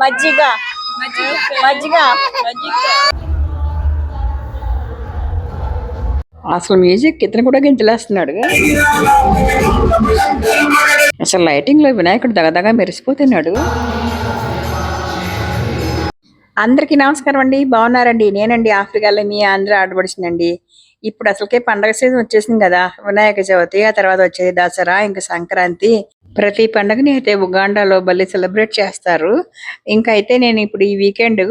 మజ్జిగ. మజ్జిగ. అసలు మ్యూజిక్ ఇతను కూడా గింజలేస్తున్నాడు అసలు లైటింగ్లో వినాయకుడు దగదగా మెరిసిపోతున్నాడు. అందరికీ నమస్కారం అండి. బాగున్నారండి. నేనండి ఆఫ్రికాలో మీ ఆంధ్ర ఆడబడిచిందండి ఇప్పుడు అసలుకే పండగ సీజన్ వచ్చేసింది కదా. వినాయక చవితి ఆ తర్వాత వచ్చేది దసరా ఇంకా సంక్రాంతి. ప్రతి పండగని అయితే ఉగాండాలో భలే సెలబ్రేట్ చేస్తారు. ఇంకా అయితే నేను ఇప్పుడు ఈ వీకెండ్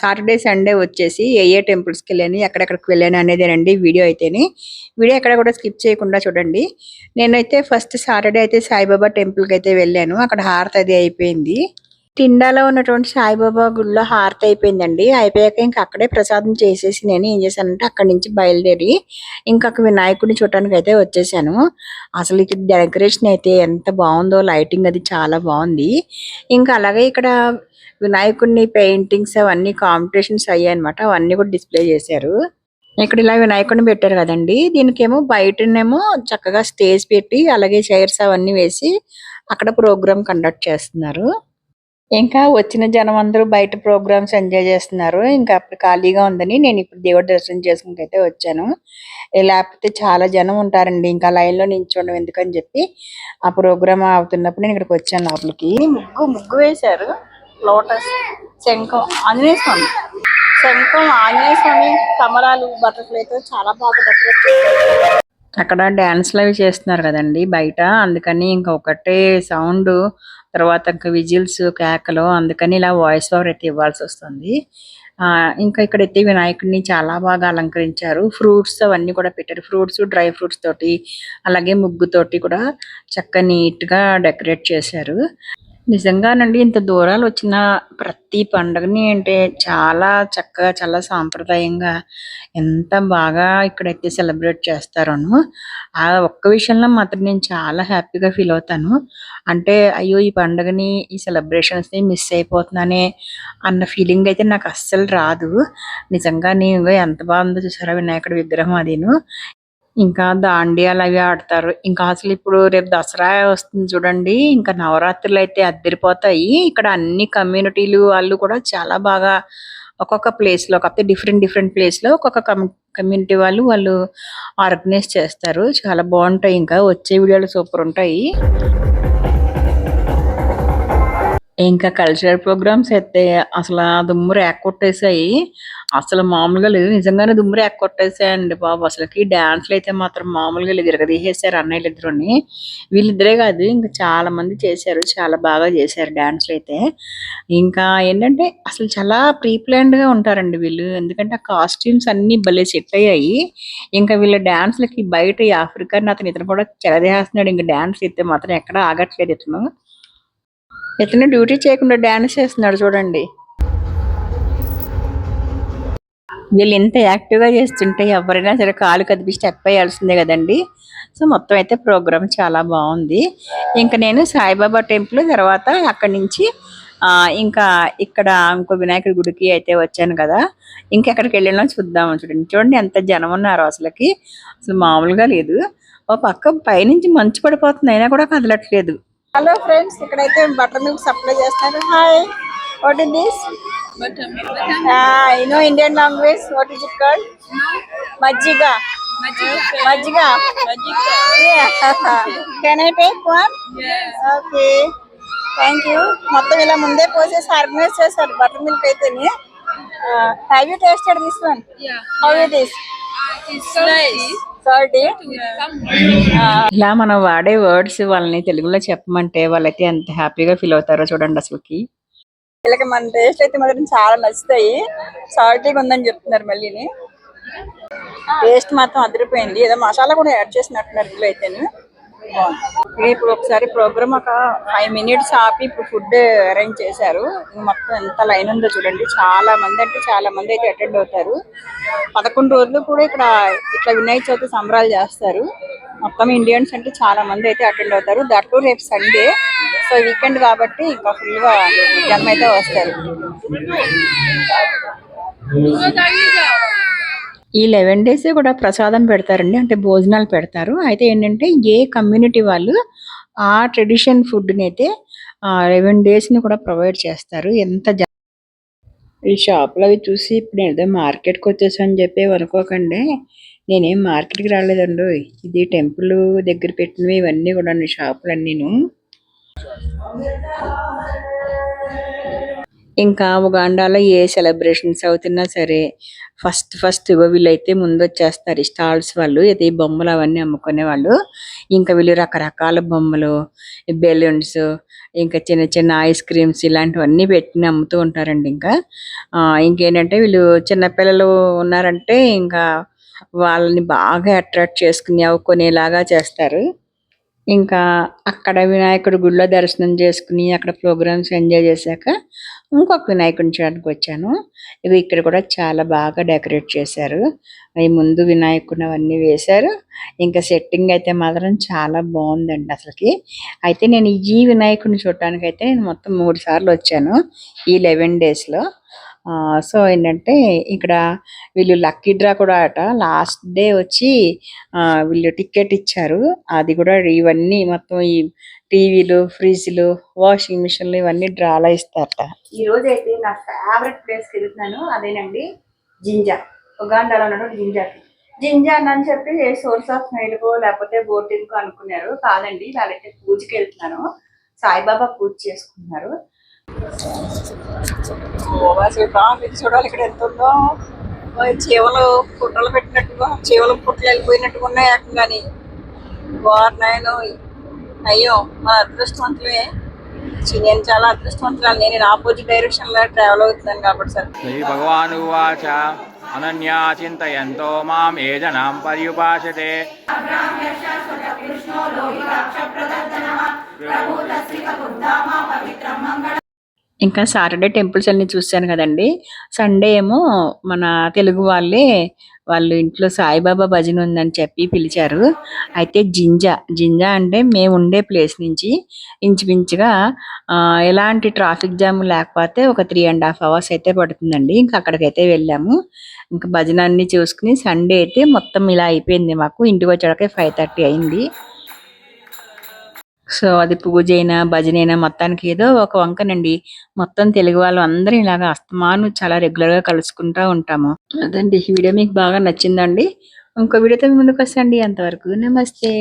సాటర్డే సండే వచ్చేసి ఏ ఏ టెంపుల్స్కి వెళ్ళాను ఎక్కడెక్కడికి వెళ్ళాను అనేదేనండి వీడియో అయితేని. వీడియో ఎక్కడ కూడా స్కిప్ చేయకుండా చూడండి. నేనైతే ఫస్ట్ సాటర్డే అయితే సాయిబాబా టెంపుల్కి అయితే వెళ్ళాను. అక్కడ హారతి అది అయిపోయింది. టిండాలో ఉన్నటువంటి సాయిబాబా గుళ్ళో హారతి అయిపోయిందండి. అయిపోయాక ఇంకా అక్కడే ప్రసాదం చేసేసి నేను ఏం చేశానంటే అక్కడి నుంచి బయలుదేరి ఇంకా అక్కడ వినాయకుడిని చూడటానికి అయితే వచ్చేసాను. అసలు ఇక్కడ డెకరేషన్ అయితే ఎంత బాగుందో లైటింగ్ అది చాలా బాగుంది. ఇంకా అలాగే ఇక్కడ వినాయకుడిని పెయింటింగ్స్ అవన్నీ కాంపిటీషన్స్ అయ్యాయి అనమాట అవన్నీ కూడా డిస్ప్లే చేశారు. ఇక్కడ ఇలా వినాయకుడిని పెట్టారు కదండి. దీనికేమో బయటనేమో చక్కగా స్టేజ్ పెట్టి అలాగే చైర్స్ అవన్నీ వేసి అక్కడ ప్రోగ్రామ్ కండక్ట్ చేస్తున్నారు. ఇంకా వచ్చిన జనం అందరూ బయట ప్రోగ్రామ్స్ ఎంజాయ్ చేస్తున్నారు. ఇంకా అప్పుడు ఖాళీగా ఉందని నేను ఇప్పుడు దేవుడి దర్శనం చేసుకుని అయితే వచ్చాను. లేకపోతే చాలా జనం ఉంటారండి. ఇంకా లైన్లో నించోండి ఎందుకని చెప్పి ఆ ప్రోగ్రామ్ అవుతున్నప్పుడు నేను ఇక్కడికి వచ్చాను లోపలికి. ముగ్గు ముగ్గు వేశారు. లోటస్ శంఖం ఆంజనేయ స్వామి. శంఖం ఆంజనేయ స్వామి కమలాలు బటర్ఫ్లైతో చాలా బాగా డెకరేట్ చేశారు. అక్కడ డాన్స్లు అవి చేస్తున్నారు కదండి బయట. అందుకని ఇంకా ఒకటే సౌండ్ తర్వాత ఇంకా విజిల్స్ కేకలు అందుకని ఇలా వాయిస్ ఓవర్ అయితే ఇవ్వాల్సి వస్తుంది. ఆ ఇంకా ఇక్కడైతే వినాయకుడిని చాలా బాగా అలంకరించారు. ఫ్రూట్స్ అవన్నీ కూడా పెట్టారు. ఫ్రూట్స్ డ్రై ఫ్రూట్స్ తోటి అలాగే ముగ్గుతోటి కూడా చక్కగా నీట్గా డెకరేట్ చేశారు. నిజంగానండి ఇంత దూరాలు వచ్చిన ప్రతి పండుగని అంటే చాలా చక్కగా చాలా సాంప్రదాయంగా ఎంత బాగా ఇక్కడైతే సెలబ్రేట్ చేస్తారోను ఆ ఒక్క విషయంలో మాత్రం నేను చాలా హ్యాపీగా ఫీల్ అవుతాను. అంటే అయ్యో ఈ పండుగని ఈ సెలబ్రేషన్స్ని మిస్ అయిపోతున్నానే అన్న ఫీలింగ్ అయితే నాకు అస్సలు రాదు. నిజంగా నేను ఎంత బాగుందో చూసారా వినాయకుడి విగ్రహం అదేను. ఇంకా దాండియాలు అవి ఆడతారు. ఇంకా అసలు ఇప్పుడు రేపు దసరా వస్తుంది చూడండి. ఇంకా నవరాత్రులు అయితే అద్దరిపోతాయి. ఇక్కడ అన్ని కమ్యూనిటీలు వాళ్ళు కూడా చాలా బాగా ఒక్కొక్క ప్లేస్లో కాకపోతే డిఫరెంట్ డిఫరెంట్ ప్లేస్లో ఒక్కొక్క కమ్యూనిటీ వాళ్ళు వాళ్ళు ఆర్గనైజ్ చేస్తారు. చాలా బాగుంటాయి ఇంకా. వచ్చే వీడియోలు సూపర్ ఉంటాయి. ఇంకా కల్చరల్ ప్రోగ్రామ్స్ అయితే అసలు ఆ దుమ్ము రేక కొట్టేసాయి అసలు మామూలుగా లేదు. నిజంగానే దుమ్ము రేక బాబు. అసలుకి డాన్స్లు అయితే మాత్రం మామూలుగా లేదు ఇరగదీసేసారు అన్నయ్యలు ఇద్దరుని. వీళ్ళిద్దరే కాదు ఇంకా చాలా మంది చేశారు. చాలా బాగా చేశారు డ్యాన్స్లు అయితే. ఇంకా ఏంటంటే అసలు చాలా ప్రీ గా ఉంటారండి వీళ్ళు. ఎందుకంటే ఆ కాస్ట్యూమ్స్ అన్ని భలే సెట్ అయ్యాయి. ఇంకా వీళ్ళ డ్యాన్స్లకి బయట ఆఫ్రికా అతను ఇతను కూడా చెలదేస్తున్నాడు ఇంకా డ్యాన్స్ అయితే మాత్రం ఎక్కడ ఆగట్లేదు ఇతను. ఇతను డ్యూటీ చేయకుండా డ్యాన్స్ చేస్తున్నాడు చూడండి. వీళ్ళు ఇంత యాక్టివ్గా చేస్తుంటే ఎవరైనా సరే కాలు కదిపి స్టెప్ వేయాల్సిందే కదండి. సో మొత్తం అయితే ప్రోగ్రామ్ చాలా బాగుంది. ఇంకా నేను సాయిబాబా టెంపుల్ తర్వాత అక్కడి నుంచి ఇంకా ఇక్కడ ఇంకో వినాయకుడి గుడికి అయితే వచ్చాను కదా. ఇంకా ఎక్కడికి వెళ్ళినా చూద్దాం చూడండి. చూడండి ఎంత జనం ఉన్నారు అసలుకి. అసలు మామూలుగా లేదు. ఓ పక్క పైనుంచి మంచు పడిపోతుంది అయినా కూడా కదలట్లేదు. హలో ఫ్రెండ్స్ ఇక్కడైతే బటర్ మిల్క్ సప్లై చేస్తారు hi what is this you know Indian language what is it called majjiga majjiga can I take one okay thank you మొత్తం ఇలా ముందే పోసేసి ఆర్గనైజ్ చేశారు బటర్ మిల్క్ అయితే have you tasted this one how it ఇలా మనం వాడే words వాళ్ళని తెలుగులో చెప్పమంటే వాళ్ళైతే ఎంత హ్యాపీగా ఫీల్ అవుతారో చూడండి అసలుకి. వీళ్ళకి మన టేస్ట్ అయితే మాత్రం చాలా నచ్చుతాయి. సాల్టీగా ఉందని చెప్తున్నారు మళ్ళీని. టేస్ట్ మాత్రం అదిరిపోయింది. ఏదో మసాలా కూడా యాడ్ చేసినట్టున్నారు ఇందులో అయితేను. బాగుంది. ఇప్పుడు ఒకసారి ప్రోగ్రామ్ ఒక ఫైవ్ మినిట్స్ ఆపి ఇప్పుడు ఫుడ్ అరేంజ్ చేశారు. మొత్తం ఎంత లైన్ ఉందో చూడండి. చాలా మంది అంటే చాలా మంది అయితే అటెండ్ అవుతారు. పదకొండు రోజులు కూడా ఇక్కడ ఇట్లా వినాయక చవితి సంబరాలు చేస్తారు. మొత్తం ఇండియన్స్ అంటే చాలా మంది అయితే అటెండ్ అవుతారు. దట్టు రేపు సండే సో వీకెండ్ కాబట్టి ఇంకా ఫుల్గా జనం అయితే వస్తారు. ఈ లెవెన్ డేస్ కూడా ప్రసాదం పెడతారండి. అంటే భోజనాలు పెడతారు. అయితే ఏంటంటే ఏ కమ్యూనిటీ వాళ్ళు ఆ ట్రెడిషన్ ఫుడ్ని అయితే లెవెన్ డేస్ని కూడా ప్రొవైడ్ చేస్తారు. ఎంత జ- ఈ షాపులు అవి చూసి ఇప్పుడు నేను ఏదో మార్కెట్కి అని చెప్పి అనుకోకండి. నేనేం మార్కెట్కి రాలేదండి. ఇది టెంపుల్ దగ్గర పెట్టినవి ఇవన్నీ కూడా షాపులన్నీను. ఇంకా ఉగాండాలో ఏ సెలబ్రేషన్స్ అవుతున్నా సరే ఫస్ట్ ఫస్ట్ వీళ్ళైతే ముందు వచ్చేస్తారు ఈ స్టాల్స్ వాళ్ళు ఇది బొమ్మలు అవన్నీ అమ్ముకునే వాళ్ళు. ఇంకా వీళ్ళు రకరకాల బొమ్మలు బెలూన్స్ ఇంకా చిన్న చిన్న ఐస్ క్రీమ్స్ ఇలాంటివన్నీ పెట్టి అమ్ముతూ ఉంటారండి ఇంకా. ఇంకేంటంటే వీళ్ళు చిన్నపిల్లలు ఉన్నారంటే ఇంకా వాళ్ళని బాగా అట్రాక్ట్ చేసుకుని అవి కొనేలాగా చేస్తారు. ఇంకా అక్కడ వినాయకుడి గుడిలో దర్శనం చేసుకుని అక్కడ ప్రోగ్రామ్స్ ఎంజాయ్ చేశాక ఇంకొక వినాయకుడిని చూడడానికి వచ్చాను. ఇవి ఇక్కడ కూడా చాలా బాగా డెకరేట్ చేశారు. అవి ముందు వినాయకుడిని అవన్నీ వేశారు. ఇంకా సెట్టింగ్ అయితే మాత్రం చాలా బాగుందండి అసలుకి. అయితే నేను ఈ వినాయకుడిని చూడటానికి అయితే నేను మొత్తం మూడు సార్లు వచ్చాను ఈ లెవెన్ డేస్లో సో ఏంటంటే ఇక్కడ వీళ్ళు లక్కీ డ్రా కూడా అట. లాస్ట్ డే వచ్చి వీళ్ళు టికెట్ ఇచ్చారు. అది కూడా ఇవన్నీ మొత్తం ఈ టీవీలు ఫ్రిడ్జ్లు వాషింగ్ మిషన్లు ఇవన్నీ డ్రాలో ఇస్తారట. ఈ రోజు అయితే నా ఫేవరెట్ ప్లేస్కి వెళ్తున్నాను అదేనండి జింజా. ఉగాండాలో ఉన్నాడు జింజా జింజా అని చెప్పి సోర్స్ ఆఫ్ స్మైల్కో లేకపోతే బోటింగ్ కో అనుకున్నారు. కాదండి వాళ్ళైతే పూజకి వెళ్తున్నాను సాయిబాబా పూజ చేసుకున్నారు చూడాలి ఇక్కడ ఎంత ఉందో. ఓ చీమలు పుట్టలు పెట్టినట్టుగా చీమలు పుట్టలు వెళ్ళిపోయినట్టుగా ఉన్నాయి ఏకంగాని. వారు నాయన అయ్యో మా అదృష్టవంతులే. నేను చాలా అదృష్టవంతురాలు. నేను ఆపోజిట్ డైరెక్షన్లో ట్రావెల్ అవుతున్నాను కాబట్టి సార్. శ్రీ భగవాను వాచ అనన్యా చింతయంతో మాం ఏ జనాం పర్యుపాసతే. ఇంకా సాటర్డే టెంపుల్స్ అన్ని చూశాను కదండి. సండే ఏమో మన తెలుగు వాళ్ళే వాళ్ళు ఇంట్లో సాయిబాబా భజన ఉందని చెప్పి పిలిచారు. అయితే జింజా జింజా అంటే మేము ఉండే ప్లేస్ నుంచి ఇంచుమించుగా ఎలాంటి ట్రాఫిక్ జామ్ లేకపోతే ఒక త్రీ అండ్ హాఫ్ అవర్స్ అయితే పడుతుందండి. ఇంకా అక్కడికైతే వెళ్ళాము. ఇంకా భజన అన్ని చూసుకుని సండే అయితే మొత్తం ఇలా అయిపోయింది మాకు. ఇంటికి వచ్చాకే ఫైవ్ థర్టీ అయింది. సో అది పూజ అయినా భజన అయినా మొత్తానికి ఏదో ఒక వంకనండి. మొత్తం తెలుగు వాళ్ళు అందరూ ఇలాగా అస్తమాను చాలా రెగ్యులర్గా కలుసుకుంటా ఉంటాము. అదండి. ఈ వీడియో మీకు బాగా నచ్చిందండి. ఇంకో వీడియోతో ముందుకు వస్తాండి అంతవరకు నమస్తే.